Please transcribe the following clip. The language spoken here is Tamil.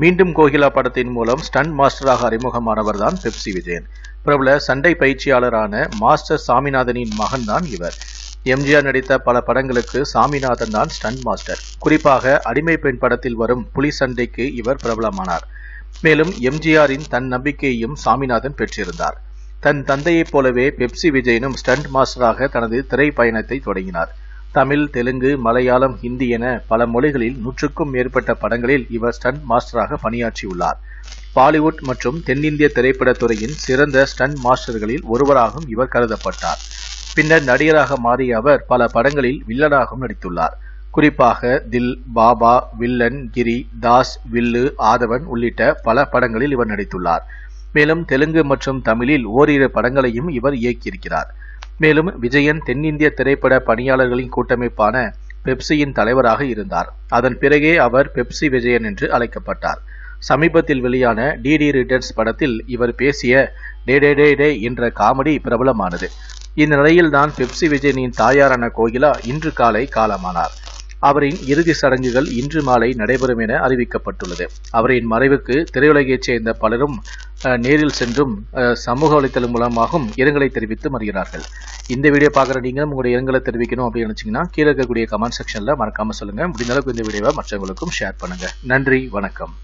மீண்டும் கோகிலா படத்தின் மூலம் ஸ்டண்ட் மாஸ்டராக அறிமுகமானவர் தான் பெப்சி விஜயன். பிரபல சண்டை பயிற்சியாளரான மாஸ்டர் சாமிநாதனின் மகன்தான் இவர். எம்ஜிஆர் நடித்த பல படங்களுக்கு சாமிநாதன் தான் ஸ்டண்ட் மாஸ்டர். குறிப்பாக அடிமை பெண் படத்தில் வரும் புலி சண்டைக்கு இவர் பிரபலமானார். மேலும் எம்ஜிஆரின் தன் நம்பிக்கையையும் சாமிநாதன் பெற்றிருந்தார். தன் தந்தையைப் போலவே பெப்சி விஜயனும் ஸ்டண்ட் மாஸ்டராக தனது திரைப்பயணத்தை தொடங்கினார். தமிழ் தெலுங்கு மலையாளம் ஹிந்தி என பல மொழிகளில் நூற்றுக்கும் மேற்பட்ட படங்களில் இவர் ஸ்டண்ட் மாஸ்டராக பணியாற்றியுள்ளார். பாலிவுட் மற்றும் தென்னிந்திய திரைப்பட துறையின் சிறந்த ஸ்டண்ட் மாஸ்டர்களில் ஒருவராகவும் இவர் கருதப்பட்டார். பின்னர் நடிகராக மாறிய அவர் பல படங்களில் வில்லனாகவும் நடித்துள்ளார். குறிப்பாக தில் பாபா வில்லன் கிரி தாஸ் வில்லு ஆதவன் உள்ளிட்ட பல படங்களில் இவர் நடித்துள்ளார். மேலும் தெலுங்கு மற்றும் தமிழில் ஓரிரு படங்களையும் இவர் இயக்கியிருக்கிறார். மேலும் விஜயன் தென்னிந்திய திரைப்பட பணியாளர்களின் கூட்டமைப்பான பெப்சியின் தலைவராக இருந்தார். அதன் பிறகே அவர் பெப்சி விஜயன் என்று அழைக்கப்பட்டார். சமீபத்தில் வெளியான டிடி ரிட்டர்ன்ஸ் படத்தில் இவர் பேசிய டே டே டே டே என்ற காமெடி பிரபலமானது. இந்த நிலையில்தான் பெப்சி விஜயனின் தாயாரான கோகிலா இன்று காலை காலமானார். அவரின் இறுதி சடங்குகள் இன்று மாலை நடைபெறும் என அறிவிக்கப்பட்டுள்ளது. அவரின் மறைவுக்கு திரையுலகைச் சேர்ந்த பலரும் நேரில் சென்றும் சமூக வலைத்தளம் மூலமாகவும் இரங்கலை தெரிவித்து வருகிறார்கள். இந்த வீடியோ பார்க்குற நீங்களும் உங்களுடைய இரங்கலை தெரிவிக்கணும் அப்படின்னு நினைச்சீங்கன்னா கீழே இருக்கக்கூடிய கமெண்ட் செக்ஷனில் மறக்காமல் சொல்லுங்கள் முடிந்த அளவுக்கு இந்த வீடியோவை மற்றவங்களுக்கும் ஷேர் பண்ணுங்க. நன்றி வணக்கம்.